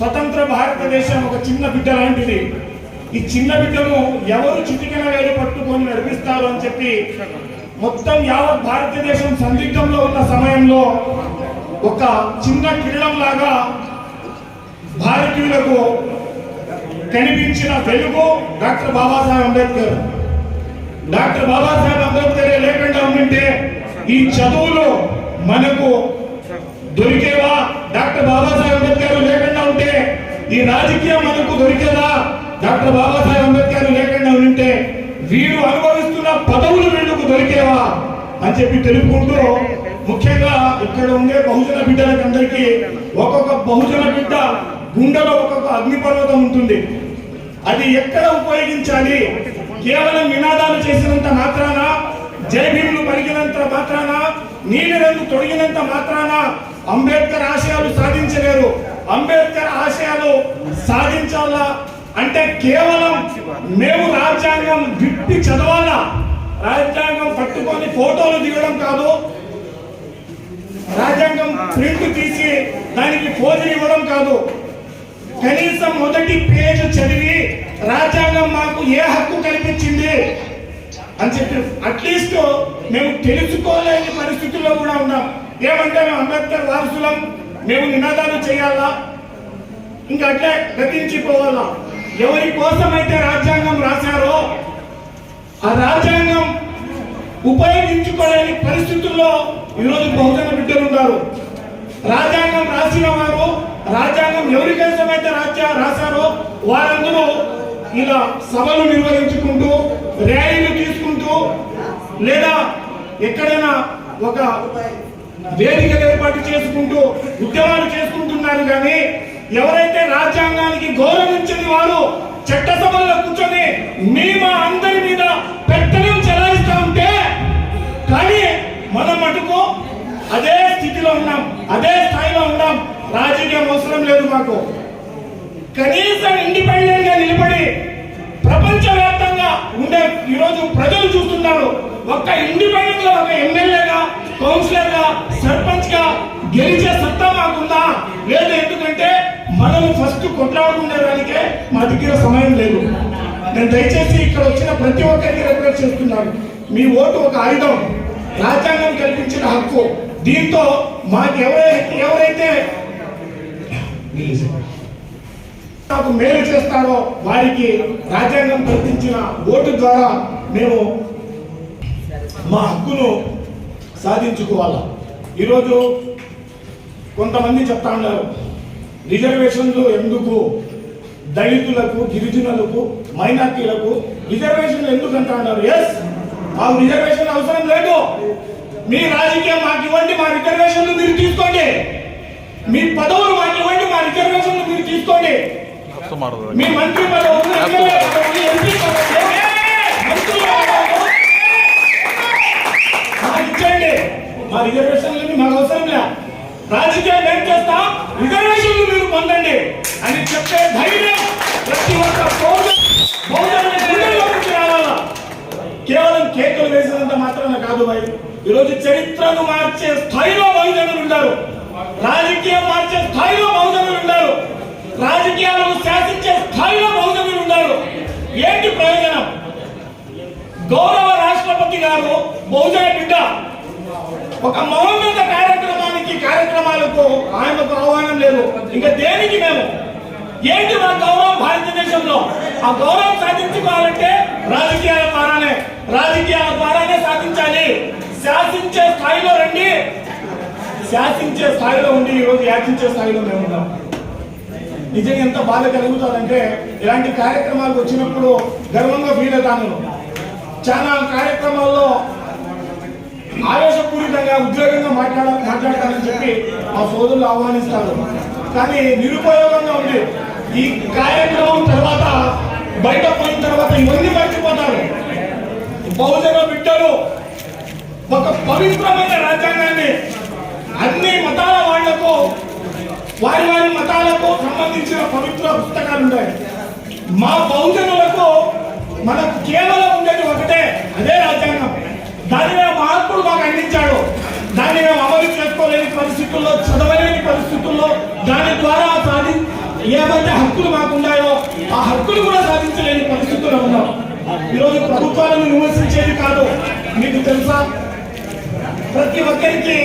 స్వతంత్ర భారతదేశం ఒక చిన్న బిడ్డ లాంటిది. ఈ చిన్న బిడ్డను ఎవరు చిటికెన వేలు పట్టుకొని నడిపిస్తారు అని చెప్పి మొత్తం యావత్ భారతదేశం సందిగ్ధంలో ఉన్న సమయంలో ఒక చిన్న కిరణం లాగా భారతీయులకు కనిపించిన వెలుగు డాక్టర్ బాబాసాహెబ్ అంబేద్కర్. డాక్టర్ బాబాసాహెబ్ అంబేద్కర్ లేకుండా ఉండింటే ఈ చదువులు మనకు దొరికేవా? డాక్టర్ బాబాసాహెబ్ అంబేద్కర్ ఈ రాజకీయం మనకు దొరికేదా? డాక్టర్ బాబాసాహెబ్ అంబేద్కర్ లేకుండా ఉంటే వీరు అనుభవిస్తున్న పదవులు వీళ్ళకు దొరికేవా? అని చెప్పి తెలుపుకుంటూ ముఖ్యంగా ఇక్కడ ఉండే బహుజన బిడ్డలకు అందరికీ ఒక్కొక్క బహుజన బిడ్డ గుండెలో ఒక్కొక్క అగ్నిపర్వతం ఉంటుంది. అది ఎక్కడ ఉపయోగించాలి? కేవలం నినాదాలు చేసినంత మాత్రాన? జై భీములు పలికినంత మాత్రాన? నీలి రంగు తొడిగినంత మాత్రాన? అంబేద్కర్ ఆశయాలు సాధించలేరు. అంబేద్కర్ ఆశయాలు సాధించాలా? అంటే కేవలం మేము రాజ్యాంగం విప్పి చదవాలా? రాజ్యాంగం పట్టుకొని ఫోటోలు దిగడం కాదు. రాజ్యాంగం ప్రింట్ తీసి దానికి ఫోజులు ఇవ్వడం కాదు. కనీసం మొదటి పేజ్ చదివి రాజ్యాంగం మాకు ఏ హక్కు కల్పించింది అని చెప్పి అట్లీస్ట్ మేము తెలుసుకోలేని పరిస్థితుల్లో కూడా ఉన్నాం. ఏమంటే మేము అంబేద్కర్ వారసులం? మేము నినాదాలు చేయాలా? ఇంకా అట్లే గతించిపోవాలా? ఎవరి కోసమైతే రాజ్యాంగం రాశారో ఆ రాజ్యాంగం ఉపయోగించుకోలేని పరిస్థితుల్లో ఈరోజు బహుజన బిడ్డలు ఉన్నారు. రాజ్యాంగం రాసిన వారు రాజ్యాంగం ఎవరి కోసమైతే రాజ్యాంగం రాశారో వారందరూ ఇలా సభలు నిర్వహించుకుంటూ ర్యాలీలు తీసుకుంటూ లేదా ఎక్కడైనా ఒక వేదికలు ఏర్పాటు చేసుకుంటూ ఉద్యమాలు చేసుకుంటున్నారు కానీ ఎవరైతే రాజ్యాంగానికి గౌరవించని వారు చట్టసభల్లో కూర్చొని మీ మా అందరి మీద పెత్తనం చెలాయిస్తా ఉంటే కానీ మనం మటుకు అదే స్థితిలో ఉన్నాం అదే స్థాయిలో ఉన్నాం. రాజకీయం అవసరం లేదు మాకు. కనీసం ఇండిపెండెంట్గా నిలబడి ప్రపంచవ్యాప్తంగా ఉండే ఈరోజు ప్రజలు చూస్తున్నారు. ఒక్క ఇండిపెండెంట్గా ఒక ఎమ్మెల్యేగా కౌన్సిలర్గా సర్పంచ్గా గెలిచే సత్తా మాకుందా? లేదు ఎందుకంటే మనం ఫస్ట్ కొట్లాడుకునేదానికే మా దగ్గర సమయం లేదు. నేను దయచేసి ఇక్కడ వచ్చిన ప్రతి ఒక్కరికి రిక్వెస్ట్ చేస్తున్నాను. మీ ఓటు ఒక ఆయుధం. రాజ్యాంగం కల్పించిన హక్కు. దీంతో మాకు ఎవరైతే ఎవరైతే నాకు మేలు చేస్తారో వారికి రాజ్యాంగం కల్పించిన ఓటు ద్వారా మేము మా హక్కును సాధించుకోవాలా? ఈరోజు కొంతమంది చెప్తా ఉన్నారు రిజర్వేషన్లు ఎందుకు? దళితులకు గిరిజనులకు మైనార్టీలకు రిజర్వేషన్లు ఎందుకు అంటా ఉన్నారు? ఎస్ మాకు రిజర్వేషన్ అవసరం లేదు. మీ రాజకీయం మాకు ఇవ్వండి మా రిజర్వేషన్లు మీరు తీసుకోండి. మీ పదవులు మాకు ఇవ్వండి మా రిజర్వేషన్లు మీరు తీసుకోండి. మీ మంత్రి పదవులు ఎంపీ పదవులు మంత్రుల పదవులు మాకు ఇచ్చండి మా రిజర్వేషన్లు మాకు అవసరం లే రాజకీయం ఏం చేస్తాం రిజర్వేషన్లు మీరు పొందండి అని చెప్పే ధైర్యం ప్రతి ఒక్క పౌరుడు పౌరుల గుండెల్లో నుంచి రావాలా కేవలం కేకులు వేసినంత మాత్రాన కాదు భయ్ ఈరోజు చరిత్రను మార్చే స్థాయిలో బహుజనులు ఉన్నారు రాజకీయం మార్చే స్థాయిలో బహుజనులు ఉన్నారు రాజకీయాలను శాసించే స్థాయిలో బహుజనులు ఉన్నారు ఏంటి ప్రయోజనం? గౌరవ రాష్ట్రపతి గారు బహుజన బిడ్డ. ఒక మహోన్నత కార్యక్రమానికి కార్యక్రమాలకు ఆయనకు ఆహ్వానం లేదు. ఇంకా దేనికి మేము? ఏంటి మా గౌరవం భారతదేశంలో? ఆ గౌరవం సాధించుకోవాలంటే రాజకీయాల ద్వారానే రాజకీయాల ద్వారానే సాధించాలి. శాసించే స్థాయిలో రండి. శాసించే స్థాయిలో ఉండి ఈరోజు యాచించే స్థాయిలో మేము ఉన్నాం. నిజంగా ఎంత బాధ కలుగుతుందంటే ఇలాంటి కార్యక్రమాలకు వచ్చినప్పుడు గర్వంగా ఫీల్ అవుతాను. చాలా కార్యక్రమాల్లో ఆవేశపూరితంగా ఉద్యోగంగా మాట్లాడ మాట్లాడతానని చెప్పి మా సోదరులు ఆహ్వానిస్తారు. కానీ నిరుపయోగంగా ఉంది ఈ కార్యక్రమం తర్వాత బయట పోయిన తర్వాత ఇవన్నీ మర్చిపోతారు. బహుజన బిడ్డలు ఒక పవిత్రమైన రాజ్యాంగాన్ని అన్ని మతాల వాళ్ళకు వారి వారి మతాలకు సంబంధించిన పవిత్ర పుస్తకాలు ఉన్నాయి మా బహుజనులకు మనకు కేవలం ఉండేది ఒకటే అదే రాజ్యాంగం. దానిలో మేము మహాత్ముడు మాకు అందించాడు. దాన్ని మేము అమలు చేసుకోలేని పరిస్థితుల్లో చదవలేని పరిస్థితుల్లో దాని ద్వారా సాధి ఏవైతే హక్కులు మాకు ఉన్నాయో ఆ హక్కులు కూడా సాధించలేని పరిస్థితుల్లో ఉన్నాం. ఈరోజు ప్రభుత్వాలను విమర్శించేది కాదు. మీకు తెలుసా? ప్రతి ఒక్కరికి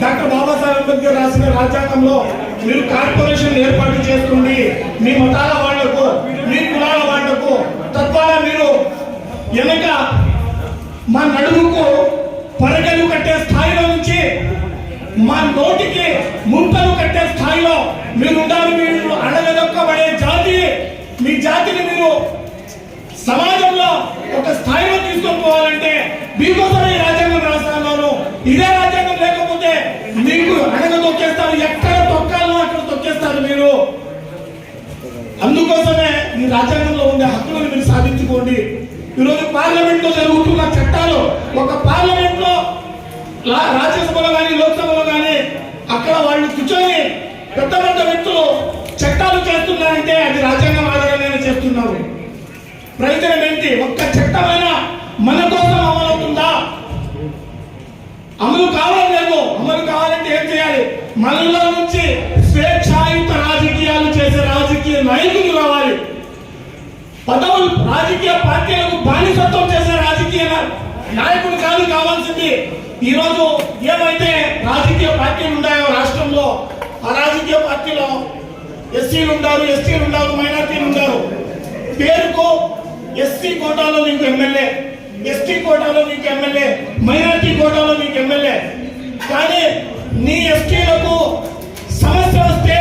డాక్టర్ బాబాసాహెబ్ అంబేద్కర్ రాసిన రాజ్యాంగంలో మీరు కార్పొరేషన్ ఏర్పాటు చేస్తుంది. మీ మతాల వాళ్ళకు మీ కులాల వాళ్ళకు తద్వారా మీరు వెనక మా నడుముకు పరగలు కట్టే స్థాయిలో నుంచి మా నోటికి ముంతలు కట్టే స్థాయిలో మీరు మీరు అడగదొక్కబడే జాతి మీ జాతిని మీరు సమాజంలో ఒక స్థాయిలో తీసుకొని పోవాలంటే మీకోసం ఈ రాజ్యాంగం రాస్తాను ఇదే రాజ్యాంగం లేకపోతే మీకు అడగ తొక్కేస్తారు ఎక్కడ తొక్కాలో అక్కడ తొక్కేస్తారు మీరు అందుకోసమే ఈ రాజ్యాంగంలో ఉండే హక్కులను మీరు సాధించుకోండి. ఈరోజు పార్లమెంట్లో జరుగుతున్న చట్టాలు ఒక పార్లమెంట్లో రాజ్యసభలో కానీ లోక్సభలో కానీ అక్కడ వాళ్ళు కూర్చొని పెద్ద పెద్ద వ్యక్తులు చట్టాలు చేస్తున్నారంటే అది రాజ్యాంగం ఆధారంగానే చేస్తున్నారు. ప్రయోజనం ఏంటి? ఒక్క చట్టమైన మన కోసం అమలవుతుందా? అమలు కావాలి లేదు. అమలు కావాలంటే ఏం చేయాలి? మనలో నుంచి స్వేచ్ఛాయుత రాజకీయాలు చేసే రాజకీయ నాయకులు రావాలి. పదవులు రాజకీయ పార్టీలకు బానిసత్వం చేసే రాజకీయ నాయకుడు కాదు కావాల్సింది. ఈరోజు ఏమైతే రాజకీయ పార్టీలు ఉన్నాయో రాష్ట్రంలో ఆ రాజకీయ పార్టీలో ఎస్సీలు ఉంటారు ఎస్టీలు ఉంటారు మైనార్టీలు ఉంటారు. పేరుకు ఎస్సీ కోటాలో నీకు ఎమ్మెల్యే ఎస్టీ కోటాలో నీకు ఎమ్మెల్యే మైనార్టీ కోటాలో నీకు ఎమ్మెల్యే. కానీ నీ ఎస్టీలకు సమస్య వస్తే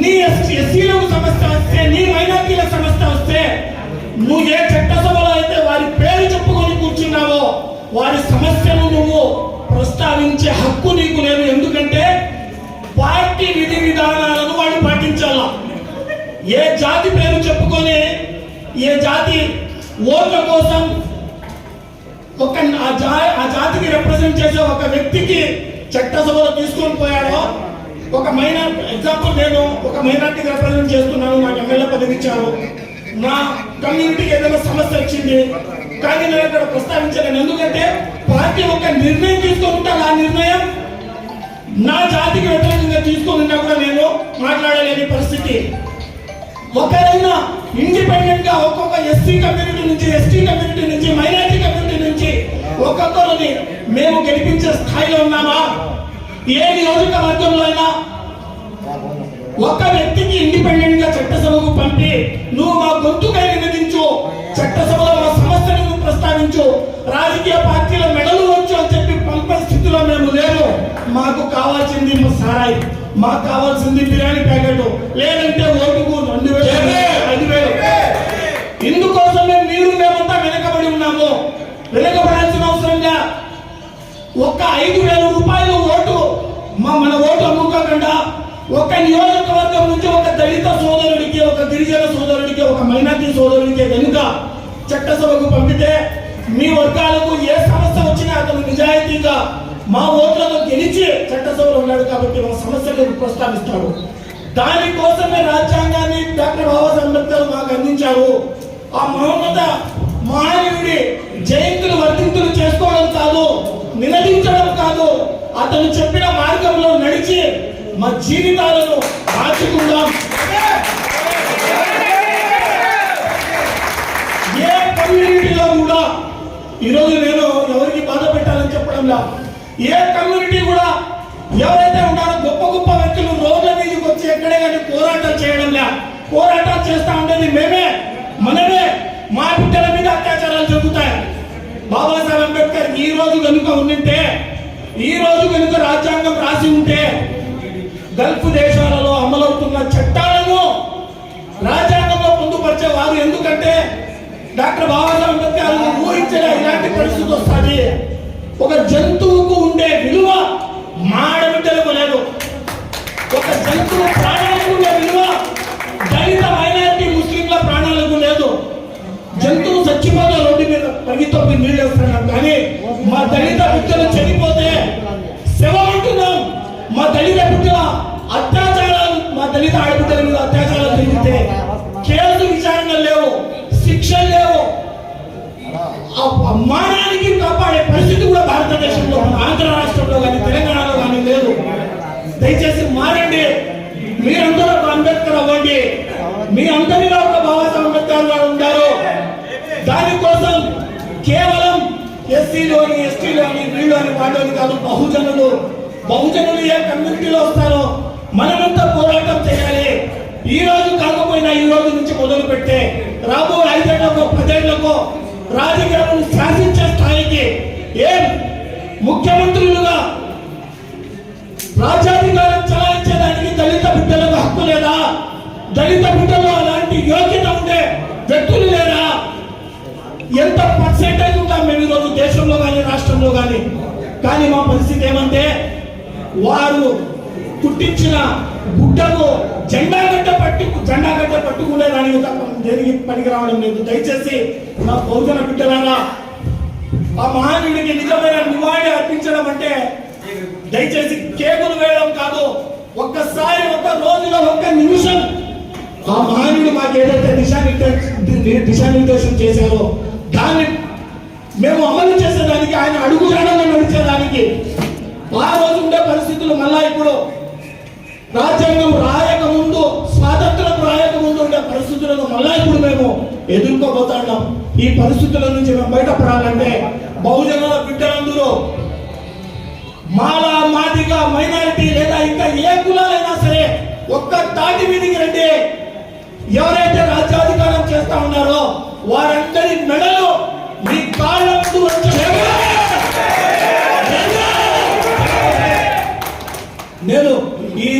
నీ ఎస్టీ ఎస్సీలకు సమస్య వస్తే నీ నువ్వు ఏ చట్టసభలో అయితే వారి పేరు చెప్పుకొని కూర్చున్నావో వారి సమస్యను నువ్వు ప్రస్తావించే హక్కు నీకు లేదు. ఎందుకంటే పార్టీ విధి విధానాలను వాడు పాటించాలా. ఏ జాతి పేరు చెప్పుకొని ఏ జాతి ఓట్ల కోసం ఒక ఆ జా ఆ జాతికి రిప్రజెంట్ చేసే ఒక వ్యక్తికి చట్టసభలో తీసుకొని పోయాడో ఒక మైనార్ ఎగ్జాంపుల్ నేను ఒక మైనార్టీకి రిప్రజెంట్ చేస్తున్నాను నాకు ఎమ్మెల్యే పదవి ఇచ్చారు. నా కమ్యూనిటీకి ఏదైనా సమస్య వచ్చింది కానీ నేను అక్కడ ప్రస్తావించలేను. ఎందుకంటే పార్టీ ఒక నిర్ణయం తీసుకొని ఉంటాను ఆ నిర్ణయం నా జాతికి వ్యతిరేకంగా తీసుకున్నా కూడా నేను మాట్లాడలేని పరిస్థితి. ఒకరైనా ఇండిపెండెంట్గా ఒక్కొక్క ఎస్సీ కమ్యూనిటీ నుంచి ఎస్టీ కమ్యూనిటీ నుంచి మైనారిటీ కమ్యూనిటీ నుంచి ఒక్కొక్కరిని మేము గెలిపించే స్థాయిలో ఉన్నామా? ఏ నియోజకవర్గంలో అయినా ఒక్క వ్యక్తికి ఇండిపెండెంట్గా చట్టసభకు పంపి నువ్వు మా గొంతుకై వినదించు. చట్టసభలో మా సమస్యను నువ్వు ప్రస్తావించు. రాజకీయ పార్టీల మెడలు వచ్చు అని చెప్పి పంపే స్థితిలో మేము లేము మాకు కావాల్సింది మా సారాయి. మాకు కావాల్సింది బిర్యానీ ప్యాకెట్. లేదంటే ఓటుకు రెండు వేలు ఐదు వేలు. ఇందుకోసమే మీరు మేమంతా వెనకబడి ఉన్నాము. వెనకబడాల్సిన అవసరంగా ఒక్క ఐదు వేల రూపాయలు ఓటు మా మన ఓటు అమ్ముకోకుండా ఒక నియోజకవర్గం నుంచి ఒక దళిత సోదరుడికి ఒక గిరిజన సోదరుడికి ఒక మైనార్టీ సోదరుడికి కనుక చట్టసభకు పంపితే మీ వర్గాలకు ఏ సమస్య వచ్చినా అతను నిజాయితీగా మా ఓట్లలో గెలిచి చట్టసభలో ఉన్నాడు కాబట్టి మా సమస్యలను ప్రస్తావిస్తాడు. దానికోసమే రాజ్యాంగాన్ని డాక్టర్ బాబాసాహెబ్ అంబేద్కర్ మాకు అందించారు. ఆ మహోన్నత మానవుడి జయంతులు వర్తింతులు చేసుకోవడం కాదు నినదించడం కాదు అతను చెప్పిన మార్గంలో నడిచి మా జీవితాలను మార్చుకుందాం ఏ కమ్యూనిటీలో కూడా ఈరోజు నేను ఎవరికి బాధ పెట్టాలని చెప్పడంలా ఏ కమ్యూనిటీ కూడా ఎవరైతే ఉన్నారో గొప్ప గొప్ప వ్యక్తులు రోడ్ల మీదకి వచ్చి ఎక్కడే కానీ పోరాటాలు చేయడంలా పోరాటాలు చేస్తా ఉండేది మేమే. మనమే. మా బిడ్డల మీద అత్యాచారాలు జరుగుతాయి. బాబాసాహెబ్ అంబేద్కర్ ఈ రోజు కనుక ఉండింటే ఈ రోజు కనుక రాజ్యాంగం రాసి ఉంటే గల్ఫ్ దేశాలలో అమలవుతున్న చట్టాలను రాజ్యాంగంలో పొందుపరిచే వారు ఎందుకంటే డాక్టర్ బాబాసాహెబ్ అంబేద్కర్ ఊహించిన ఇలాంటి పరిస్థితి వస్తుంది. ఒక జంతువుకు ఉండే విలువ మాడబిడ్డలకు లేదు. ఒక జంతువు ప్రాణాలకు ఉండే విలువ దళిత మైనారిటీ ముస్లింల ప్రాణాలకు లేదు. జంతువు చచ్చిపోతే రోడ్డు మీద పరిగితొప్పి నీళ్ళు వేస్తున్నాం కానీ మా దళిత బిడ్డలు వీళ్ళు కాదు బహుజనులు. బహుజనులు ఏ కమ్యూనిటీలో వస్తారో మనమంతా పోరాటం చేయాలి. ఈ రోజు కాకపోయినా ఈ రోజు నుంచి మొదలు పెట్టే రాబో ఐదేళ్ళకు పదేళ్ళకు రాజకీయాలను శాసించే స్థాయికి ఏం ముఖ్యమంత్రులుగా రాజ్యాధికారం చలాయించడానికి దళిత బిడ్డలకు హక్కు లేదా? దళిత బిడ్డలు అలాంటి యోగ్యత ఉండే వ్యక్తులు లేరా? ఎంత పర్సెంటేజ్ ఉంటాం మేము ఈరోజు దేశంలో కానీ రాష్ట్రంలో కానీ కానీ మా పరిస్థితి ఏమంటే వారు పుట్టించిన గుడ్డను జెండా గడ్డ పట్టి జెండా గడ్డ పట్టుకునే దానికి తప్ప దేనికి పనికి రావడం లేదు. దయచేసి నా బహుజన బిడ్డలారా ఆ మహానుడికి నిజమైన నివాళి అర్పించడం అంటే దయచేసి కేకులు వేయడం కాదు ఒక్కసారి ఒక్క రోజులో ఒక్క నిమిషం ఆ మహానుడు మాకు ఏదైతే దిశానిర్దేశం దిశానిర్దేశం చేశారో దాన్ని మేము అమలు చేసేదానికి ఆయన అడుగు నడిచేదానికి. ఆ రోజు ఉండే పరిస్థితులు మళ్ళా ఇప్పుడు రాజ్యాంగం రాయక ముందు స్వాతంత్రం రాయక ముందు ఉండే పరిస్థితులను మళ్ళా ఇప్పుడు మేము ఎదుర్కోబోతున్నాం. ఈ పరిస్థితుల నుంచి మేము బయటపడాలంటే బహుజనుల బిడ్డలందరూ మాల మాదిగా మైనారిటీ లేదా ఇంకా ఏ కులాలైనా సరే ఒక్క తాటి మీదకి రండి. ఎవరైతే రాజ్యాధికారం చేస్తా ఉన్నారో వారందరి మెడలో మీ నేను ఈ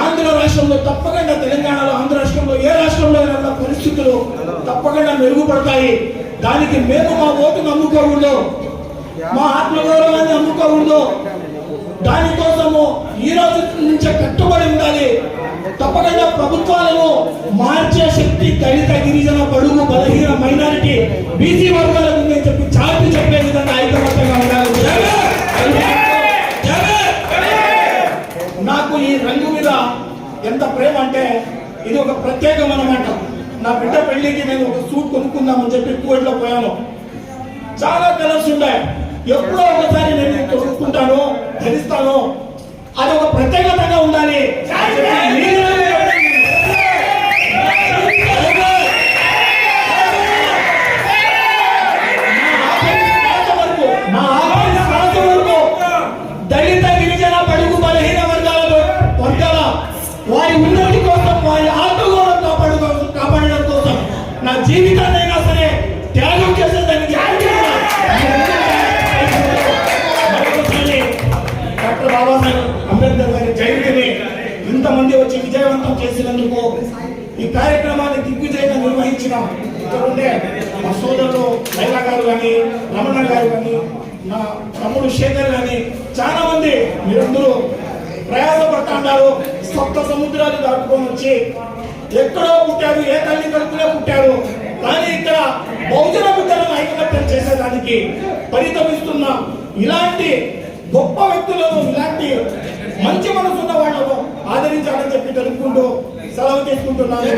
ఆంధ్ర రాష్ట్రంలో తప్పకుండా తెలంగాణలో ఆంధ్ర రాష్ట్రంలో ఏ రాష్ట్రంలో అయినా పరిస్థితులు తప్పకుండా మెరుగుపడతాయి. దానికి మేము మా ఓటును అమ్ముకోకూడదు. మా ఆత్మగౌరవాన్ని అమ్ముకోకూడదు. దానితో ఈ రోజు నుంచే కట్టుబడి ఉండాలి. తప్పకుండా ప్రభుత్వాలను మార్చే శక్తి దళిత గిరిజన బడుగు బలహీన మైనారిటీ బీసీ వర్గాలకు ఉందని చెప్పి చాటి చెప్పే విధంగా ఐకమత్యంగా ఉండాలి. నాకు ఈ రంగు మీద ఎంత ప్రేమ అంటే ఇది ఒక ప్రత్యేకం అనమాట నా బిడ్డ పెళ్ళికి నేను ఒక సూట్ కొనుక్కుందామని చెప్పి కోట్లో పోయాను. చాలా కలర్స్ ఉన్నాయి ఎప్పుడో ఒకసారి నేను కొనుక్కుంటాను ధరిస్తాను. అది ఒక ప్రత్యేకతగా ఉండాలి. మీరు నా దళిత గిరిజన బడుగు బలహీన వర్గాల వర్గాల వారి ఉన్నతి కోసం వారి ఆత్మగౌరవం కాపాడు కాపాడడం కోసం నా జీవితాన్నైనా నిర్వహించిన ఇక్కడ ఉండే మా సోదరులు లైలా గారు కానీ రమణ గారు కానీ నా తమ్ముడు శేఖర్ కానీ చాలా మంది మీరందరూ ప్రయాసపడతా ఉన్నారు. సప్త సముద్రాలు దాటుకొని వచ్చి ఎక్కడో పుట్టారు ఏ తల్లి కడుపులో పుట్టారు కానీ ఇక్కడ బహుజన బిడ్డలను ఐకమత్యం చేసేదానికి పరితమిస్తున్న ఇలాంటి గొప్ప వ్యక్తులను ఇలాంటి మంచి మనసున్న వాళ్ళను ఆదరించాలని చెప్పి తెలుపుకుంటూ సెలవు తీసుకుంటున్నాను.